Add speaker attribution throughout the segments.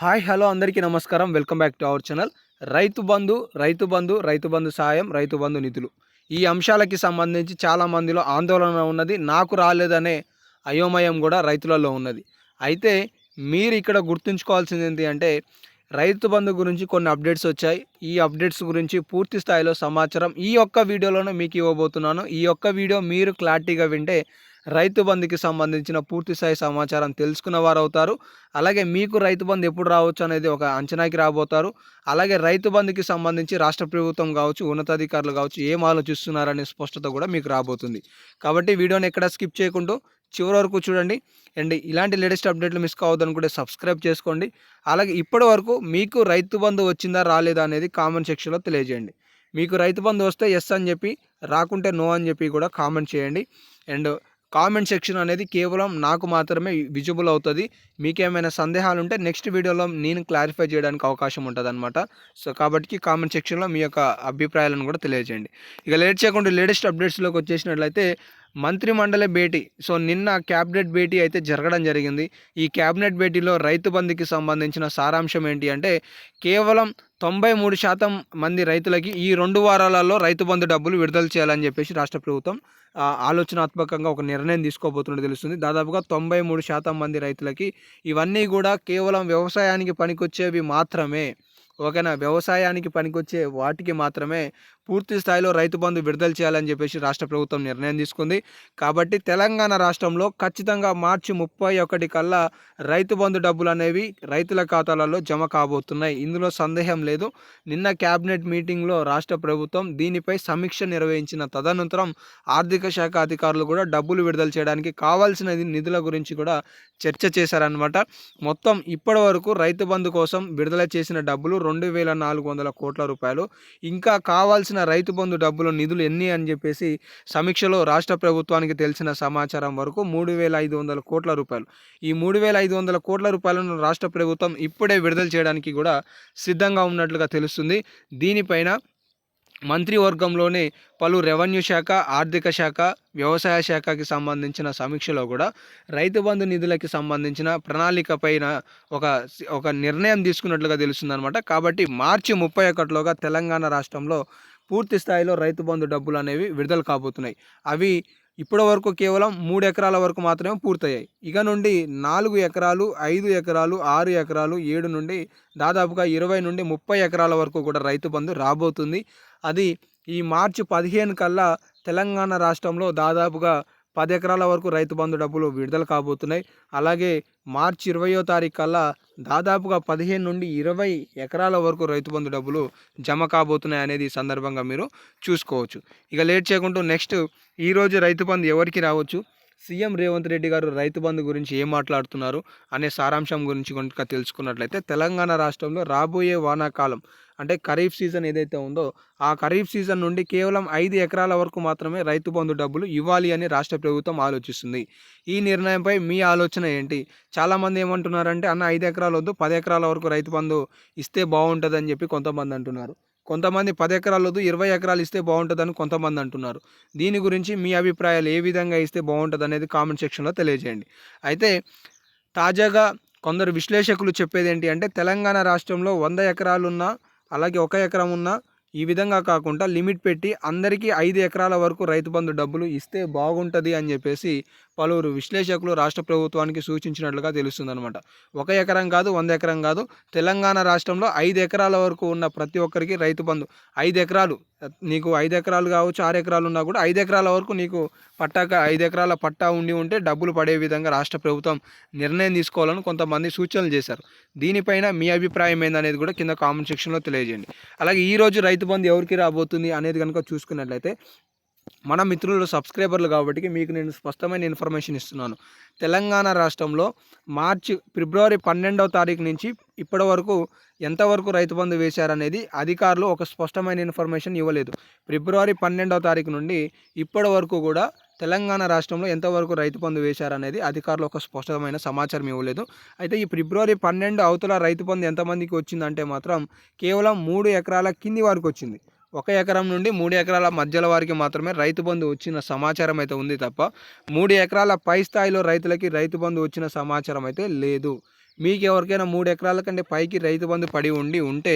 Speaker 1: Hi hello అందరికీ నమస్కారం. Welcome back to our channel. Rythu Bandhu రైతు బంధు రైతు బంధు సాయం రైతు బంధు నిధులు. ఈ అంశాలకి సంబంధించి చాలా మందిలో ఆందోళన ఉన్నది. నాకు రాలేదనే అయోమయం కూడా రైతులలో ఉన్నది. అయితే మీరు ఇక్కడ గుర్తుంచుకోవాల్సింది ఏంటి అంటే రైతు బంధు గురించి కొన్ని అప్డేట్స్ వచ్చాయి. ఈ అప్డేట్స్ గురించి పూర్తి స్థాయిలో సమాచారం ఈ ఒక్క వీడియోలోనే మీకు ఇవ్వబోతున్నాను. ఈ యొక్క వీడియో మీరు క్లారిటీగా వింటే రైతు బంధుకి సంబంధించిన పూర్తి స్థాయి సమాచారం తెలుసుకున్న వారు అవుతారు. అలాగే మీకు రైతు బంధు ఎప్పుడు రావచ్చు అనేది ఒక అంచనాకి రాబోతారు. అలాగే రైతు బంధుకి సంబంధించి రాష్ట్ర ప్రభుత్వం కావచ్చు ఉన్నతాధికారులు కావచ్చు ఏం ఆలోచిస్తున్నారనే స్పష్టత కూడా మీకు రాబోతుంది. కాబట్టి వీడియోని ఎక్కడ స్కిప్ చేయకుండా చివరి వరకు చూడండి. అండ్ ఇలాంటి లేటెస్ట్ అప్డేట్లు మిస్ కావద్దనుకుంటే సబ్స్క్రైబ్ చేసుకోండి. అలాగే ఇప్పటి వరకు మీకు రైతు బంధు వచ్చిందా రాలేదా అనేది కామెంట్ సెక్షన్లో తెలియజేయండి. మీకు రైతు బంధు వస్తే ఎస్ అని చెప్పి రాకుంటే నో అని చెప్పి కూడా కామెంట్ చేయండి. అండ్ కామెంట్ సెక్షన్ అనేది కేవలం నాకు మాత్రమే విజిబుల్ అవుతుంది. మీకేమైనా సందేహాలు ఉంటే నెక్స్ట్ వీడియోలో నేను క్లారిఫై చేయడానికి అవకాశం ఉంటుంది అనమాట సో కాబట్టి కామెంట్ సెక్షన్లో మీ యొక్క అభిప్రాయాలను కూడా తెలియజేయండి. ఇక లేట్ చేయకుండా లేటెస్ట్ అప్డేట్స్లోకి వచ్చేసినట్లయితే మంత్రిమండలి భేటీ. సో నిన్న క్యాబినెట్ భేటీ అయితే జరగడం జరిగింది. ఈ క్యాబినెట్ భేటీలో రైతు బంధుకి సంబంధించిన సారాంశం ఏంటి అంటే కేవలం తొంభై మూడు శాతం మంది రైతులకి ఈ రెండు వారాలలో రైతు బంధు డబ్బులు విడుదల చేయాలని చెప్పేసి రాష్ట్ర ప్రభుత్వం ఆలోచనాత్మకంగా ఒక నిర్ణయం తీసుకోబోతున్నట్టు తెలుస్తుంది. దాదాపుగా తొంభై మూడు శాతం మంది రైతులకి ఇవన్నీ కూడా కేవలం వ్యవసాయానికి పనికొచ్చేవి మాత్రమే. ఓకేనా? వ్యవసాయానికి పనికొచ్చే వాటికి మాత్రమే. పూర్తి స్థాయిలో రైతు బంధు విడుదల చేయాలని చెప్పేసి రాష్ట్ర ప్రభుత్వం నిర్ణయం తీసుకుంది. కాబట్టి తెలంగాణ రాష్ట్రంలో ఖచ్చితంగా మార్చి ముప్పై ఒకటి కల్లా రైతు బంధు డబ్బులు అనేవి రైతుల ఖాతాలలో జమ కాబోతున్నాయి. ఇందులో సందేహం లేదు. నిన్న క్యాబినెట్ మీటింగ్లో రాష్ట్ర ప్రభుత్వం దీనిపై సమీక్ష నిర్వహించిన తదనంతరం ఆర్థిక శాఖ అధికారులు కూడా డబ్బులు విడుదల చేయడానికి కావాల్సిన నిధుల గురించి కూడా చర్చ చేశారనమాట మొత్తం ఇప్పటి వరకు రైతు బంధు కోసం విడుదల చేసిన డబ్బులు రెండు వేల నాలుగు వందల కోట్ల రూపాయలు. ఇంకా కావాల్సిన రైతు బంధు డబ్బులు నిధులు ఎన్ని అని చెప్పేసి సమీక్షలో రాష్ట్ర ప్రభుత్వానికి తెలిసిన సమాచారం వరకు మూడు వేల ఐదు వందల కోట్ల రూపాయలు. ఈ మూడు వేల ఐదు వందల కోట్ల రూపాయలను రాష్ట్ర ప్రభుత్వం ఇప్పుడే విడుదల చేయడానికి కూడా సిద్ధంగా ఉన్నట్లుగా తెలుస్తుంది. దీనిపైన మంత్రివర్గంలోనే పలు రెవెన్యూ శాఖ ఆర్థిక శాఖ వ్యవసాయ శాఖకి సంబంధించిన సమీక్షలో కూడా రైతు బంధు నిధులకి సంబంధించిన ప్రణాళిక పైన ఒక ఒక నిర్ణయం తీసుకున్నట్లుగా తెలుస్తుందన్నమాట. కాబట్టి మార్చి ముప్పై ఒకటిలోగా తెలంగాణ రాష్ట్రంలో పూర్తి స్థాయిలో రైతు బంధు డబ్బులు అనేవి విడుదల కాబోతున్నాయి. అవి ఇప్పటి వరకు కేవలం మూడు ఎకరాల వరకు మాత్రమే పూర్తయ్యాయి. ఇక నుండి నాలుగు ఎకరాలు ఐదు ఎకరాలు ఆరు ఎకరాలు ఏడు నుండి దాదాపుగా ఇరవై నుండి ముప్పై ఎకరాల వరకు కూడా రైతు బంధు రాబోతుంది. అది ఈ మార్చి పదిహేను కల్లా తెలంగాణ రాష్ట్రంలో దాదాపుగా పది ఎకరాల వరకు రైతు బంధు డబ్బులు విడుదల కాబోతున్నాయి. అలాగే మార్చి ఇరవయో తారీఖు కల్లా దాదాపుగా పదిహేను నుండి ఇరవై ఎకరాల వరకు రైతు బంధు డబ్బులు జమ కాబోతున్నాయి అనేది ఈ సందర్భంగా మీరు చూసుకోవచ్చు. ఇక లేట్ చేయకుండా నెక్స్ట్ ఈరోజు రైతు బంధు ఎవరికి రావచ్చు? సీఎం రేవంత్ రెడ్డి గారు రైతు బంధు గురించి ఏం మాట్లాడుతున్నారు అనే సారాంశం గురించి కనుక తెలుసుకున్నట్లయితే తెలంగాణ రాష్ట్రంలో రాబోయే వానాకాలం అంటే ఖరీఫ్ సీజన్ ఏదైతే ఉందో ఆ ఖరీఫ్ సీజన్ నుండి కేవలం ఐదు ఎకరాల వరకు మాత్రమే రైతు బంధు డబ్బులు ఇవ్వాలి అని రాష్ట్ర ప్రభుత్వం ఆలోచిస్తుంది. ఈ నిర్ణయంపై మీ ఆలోచన ఏంటి? చాలామంది ఏమంటున్నారంటే అన్న ఐదు ఎకరాలు వద్దు పది ఎకరాల వరకు రైతు బంధు ఇస్తే బాగుంటుందని చెప్పి కొంతమంది అంటున్నారు. కొంతమంది పది ఎకరాలు వద్దు ఇరవై ఎకరాలు ఇస్తే బాగుంటుందని కొంతమంది అంటున్నారు. దీని గురించి మీ అభిప్రాయాలు ఏ విధంగా ఇస్తే బాగుంటుంది అనేది కామెంట్ సెక్షన్లో తెలియజేయండి. అయితే తాజాగా కొందరు విశ్లేషకులు చెప్పేది ఏంటి అంటే తెలంగాణ రాష్ట్రంలో వంద ఎకరాలున్న అలాగే ఒక ఎకరం ఉన్న ఈ విధంగా కాకుండా లిమిట్ పెట్టి అందరికీ ఐదు ఎకరాల వరకు రైతు బంధు డబ్బులు ఇస్తే బాగుంటుంది అని చెప్పేసి పలువురు విశ్లేషకులు రాష్ట్ర ప్రభుత్వానికి సూచించినట్లుగా తెలుస్తుందన్నమాట. ఒక ఎకరం కాదు వంద ఎకరం కాదు తెలంగాణ రాష్ట్రంలో ఐదు ఎకరాల వరకు ఉన్న ప్రతి ఒక్కరికి రైతు బంధు. ఐదు ఎకరాలు. నీకు ఐదు ఎకరాలు కావచ్చు ఆరు ఎకరాలు ఉన్నా కూడా ఐదు ఎకరాల వరకు నీకు పట్టాక ఐదు ఎకరాల పట్టా ఉండి ఉంటే డబ్బులు పడే విధంగా రాష్ట్ర ప్రభుత్వం నిర్ణయం తీసుకోవాలని కొంతమంది సూచనలు చేశారు. దీనిపైన మీ అభిప్రాయం ఏందనేది కూడా కింద కామెంట్ సెక్షన్లో తెలియజేయండి. అలాగే ఈరోజు రైతు బంధు ఎవరికి రాబోతుంది అనేది కనుక చూసుకున్నట్లయితే మన మిత్రులు సబ్స్క్రైబర్లు కాబట్టి మీకు నేను స్పష్టమైన ఇన్ఫర్మేషన్ ఇస్తున్నాను. తెలంగాణ రాష్ట్రంలో మార్చి ఫిబ్రవరి పన్నెండవ తారీఖు నుంచి ఇప్పటి వరకు ఎంతవరకు రైతు బంధు వేశారనేది అధికారులు ఒక స్పష్టమైన ఇన్ఫర్మేషన్ ఇవ్వలేదు. ఫిబ్రవరి పన్నెండవ తారీఖు నుండి ఇప్పటి వరకు కూడా తెలంగాణ రాష్ట్రంలో ఎంతవరకు రైతు బంధు వేశారనేది అధికారులు ఒక స్పష్టమైన సమాచారం ఇవ్వలేదు. అయితే ఈ ఫిబ్రవరి పన్నెండు అవతల రైతు బంధు ఎంతమందికి వచ్చిందంటే మాత్రం కేవలం మూడు ఎకరాల కింది వరకు వచ్చింది. ఒక ఎకరం నుండి మూడు ఎకరాల మధ్యల వారికి మాత్రమే రైతు బంధు వచ్చిన సమాచారం అయితే ఉంది తప్ప మూడు ఎకరాల పై స్థాయిలో రైతులకి రైతు బంధు వచ్చిన సమాచారం అయితే లేదు. మీకు ఎవరికైనా మూడు ఎకరాల కంటే పైకి రైతు బంధు పడి ఉండి ఉంటే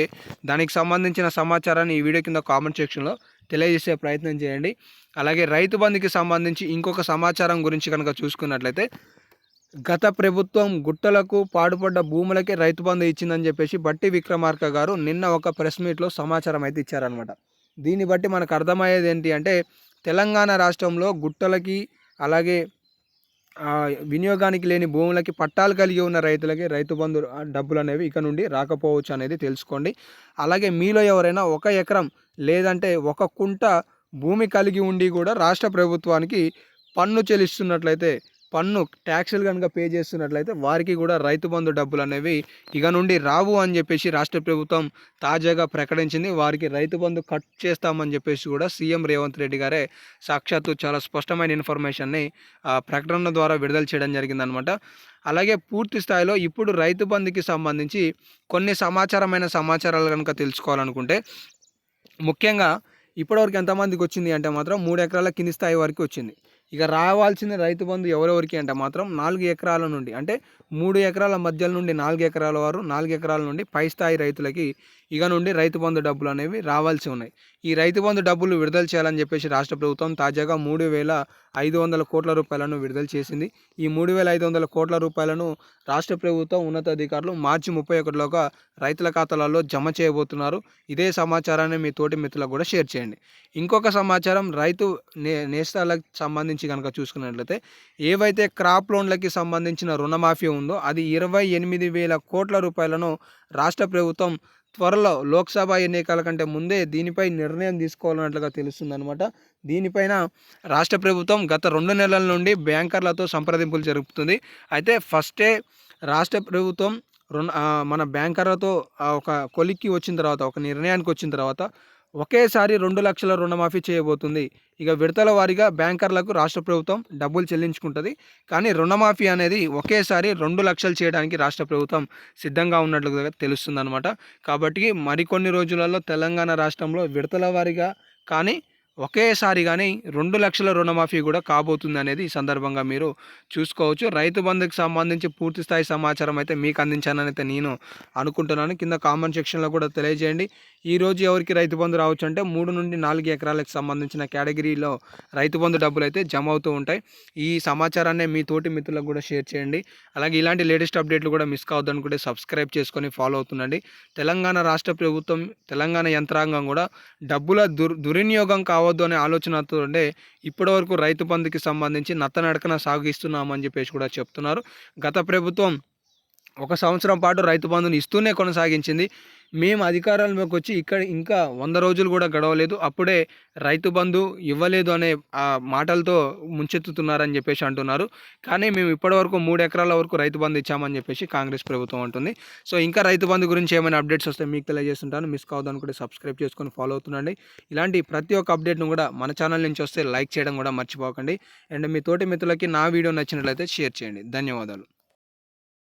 Speaker 1: దానికి సంబంధించిన సమాచారాన్ని ఈ వీడియో కింద కామెంట్ సెక్షన్లో తెలియజేసే ప్రయత్నం చేయండి. అలాగే రైతు బంధుకి సంబంధించి ఇంకొక సమాచారం గురించి కనుక చూసుకున్నట్లయితే గత ప్రభుత్వం గుట్టలకు పాడుపడ్డ భూములకే రైతు బంధు ఇచ్చిందని చెప్పేసి బట్టి విక్రమార్క గారు నిన్న ఒక ప్రెస్ మీట్లో సమాచారం అయితే ఇచ్చారనమాట దీన్ని బట్టి మనకు అర్థమయ్యేది ఏంటి అంటే తెలంగాణ రాష్ట్రంలో గుట్టలకి అలాగే వినియోగానికి లేని భూములకి పట్టాలు కలిగి ఉన్న రైతులకి రైతు బంధు డబ్బులు అనేవి ఇక నుండి రాకపోవచ్చు అనేది తెలుసుకోండి. అలాగే మీలో ఎవరైనా ఒక ఎకరం లేదంటే ఒక కుంట భూమి కలిగి ఉండి కూడా రాష్ట్ర ప్రభుత్వానికి పన్ను చెల్లిస్తున్నట్లయితే పన్ను ట్యాక్సులు కనుక పే చేస్తున్నట్లయితే వారికి కూడా రైతు బంధు డబ్బులు అనేవి ఇక నుండి రావు అని చెప్పేసి రాష్ట్ర ప్రభుత్వం తాజాగా ప్రకటించింది. వారికి రైతు బంధు కట్ చేస్తామని చెప్పేసి కూడా సీఎం రేవంత్ రెడ్డి గారే సాక్షాత్తు చాలా స్పష్టమైన ఇన్ఫర్మేషన్ని ఆ, ప్రకటన ద్వారా విడుదల చేయడం జరిగిందనమాట అలాగే పూర్తి స్థాయిలో ఇప్పుడు రైతు బంధుకి సంబంధించి కొన్ని సమాచారమైన సమాచారాలు కనుక తెలుసుకోవాలనుకుంటే ముఖ్యంగా ఇప్పటివరకు ఎంతమందికి వచ్చింది అంటే మాత్రం మూడు ఎకరాల కింది స్థాయి వరకు వచ్చింది. ఇక రావాల్సిన రైతు బంధు ఎవరెవరికి అంటే మాత్రం నాలుగు ఎకరాల నుండి అంటే మూడు ఎకరాల మధ్యల నుండి నాలుగు ఎకరాల వారు నాలుగు ఎకరాల నుండి పై స్థాయి రైతులకి ఇక నుండి రైతు బంధు డబ్బులు అనేవి రావాల్సి ఉన్నాయి. ఈ రైతు బంధు డబ్బులు విడుదల చేయాలని చెప్పేసి రాష్ట్ర ప్రభుత్వం తాజాగా మూడు వేల ఐదు వందల కోట్ల రూపాయలను విడుదల చేసింది. ఈ మూడు వేల ఐదు వందల కోట్ల రూపాయలను రాష్ట్ర ప్రభుత్వం ఉన్నతాధికారులు మార్చి ముప్పై ఒకటిలోగా రైతుల ఖాతాలలో జమ చేయబోతున్నారు. ఇదే సమాచారాన్ని మీ తోటి మిత్రులకు కూడా షేర్ చేయండి. ఇంకొక సమాచారం రైతు నే నేస్తాలకు సంబంధించి కనుక చూసుకున్నట్లయితే ఏవైతే క్రాప్ లోన్లకి సంబంధించిన రుణమాఫీ ఉందో అది ఇరవై ఎనిమిది వేల కోట్ల రూపాయలను రాష్ట్ర ప్రభుత్వం త్వరలో లోక్సభ ఎన్నికల కంటే ముందే దీనిపై నిర్ణయం తీసుకోవాలన్నట్లుగా తెలుస్తుందన్నమాట. దీనిపైన రాష్ట్ర ప్రభుత్వం గత రెండు నెలల నుండి బ్యాంకర్లతో సంప్రదింపులు జరుపుతుంది. అయితే ఫస్టే రాష్ట్ర ప్రభుత్వం రుణ మన బ్యాంకర్లతో ఒక కొలిక్కి వచ్చిన తర్వాత ఒక నిర్ణయానికి వచ్చిన తర్వాత ఒకేసారి రెండు లక్షల రుణమాఫీ చేయబోతుంది. ఇక విడతల వారీగా బ్యాంకర్లకు రాష్ట్ర ప్రభుత్వం డబ్బులు చెల్లించుకుంటుంది. కానీ రుణమాఫీ అనేది ఒకేసారి రెండు లక్షలు చేయడానికి రాష్ట్ర ప్రభుత్వం సిద్ధంగా ఉన్నట్లుగా తెలుస్తుందన్నమాట. కాబట్టి మరికొన్ని రోజులలో తెలంగాణ రాష్ట్రంలో విడతల వారీగా కానీ ఒకేసారి కానీ రెండు లక్షల రుణమాఫీ కూడా కాబోతుంది అనేది ఈ సందర్భంగా మీరు చూసుకోవచ్చు. రైతు బంధుకి సంబంధించి పూర్తి స్థాయి సమాచారం అయితే మీకు అందించానని అయితే నేను అనుకుంటున్నాను. కింద కామెంట్ సెక్షన్లో కూడా తెలియజేయండి. ఈ రోజు ఎవరికి రైతు బంధు రావచ్చు అంటే మూడు నుండి నాలుగు ఎకరాలకు సంబంధించిన కేటగిరీలో రైతు బంధు డబ్బులు అయితే జమ అవుతూ ఉంటాయి. ఈ సమాచారాన్ని మీ తోటి మిత్రులకు కూడా షేర్ చేయండి. అలాగే ఇలాంటి లేటెస్ట్ అప్డేట్లు కూడా మిస్ కావద్దనుకుంటే సబ్స్క్రైబ్ చేసుకొని ఫాలో అవుతుండండి. తెలంగాణ రాష్ట్ర ప్రభుత్వం తెలంగాణ యంత్రాంగం కూడా డబ్బుల దుర్ దుర్వినియోగం కావద్దు అనే ఆలోచనతో ఉండే ఇప్పటివరకు రైతు బంధుకి సంబంధించి నత్తనడకన సాగిస్తున్నామని చెప్పేసి కూడా చెప్తున్నారు. గత ప్రభుత్వం ఒక సంవత్సరం పాటు రైతు బంధుని ఇస్తూనే కొనసాగించింది. మేము అధికారంలోకి వచ్చి ఇక్కడ ఇంకా వంద రోజులు కూడా గడవలేదు. అప్పుడే రైతు బంధు ఇవ్వలేదు అనే ఆ మాటలతో ముంచెత్తుతున్నారని చెప్పేసి అంటున్నారు. కానీ మేము ఇప్పటివరకు మూడు ఎకరాల వరకు రైతు బంధు ఇచ్చామని చెప్పేసి కాంగ్రెస్ ప్రభుత్వం అంటుంది. సో ఇంకా రైతు బంధు గురించి ఏమైనా అప్డేట్స్ వస్తే మీకు తెలియజేస్తుంటాను. మిస్ కావద్దు కూడా సబ్స్క్రైబ్ చేసుకొని ఫాలో అవుతుండండి. ఇలాంటి ప్రతి ఒక్క అప్డేట్ను కూడా మన ఛానల్ నుంచి వస్తే లైక్ చేయడం కూడా మర్చిపోకండి. అండ్ మీ తోటి మిత్రులకి నా వీడియో నచ్చినట్లయితే షేర్ చేయండి. ధన్యవాదాలు.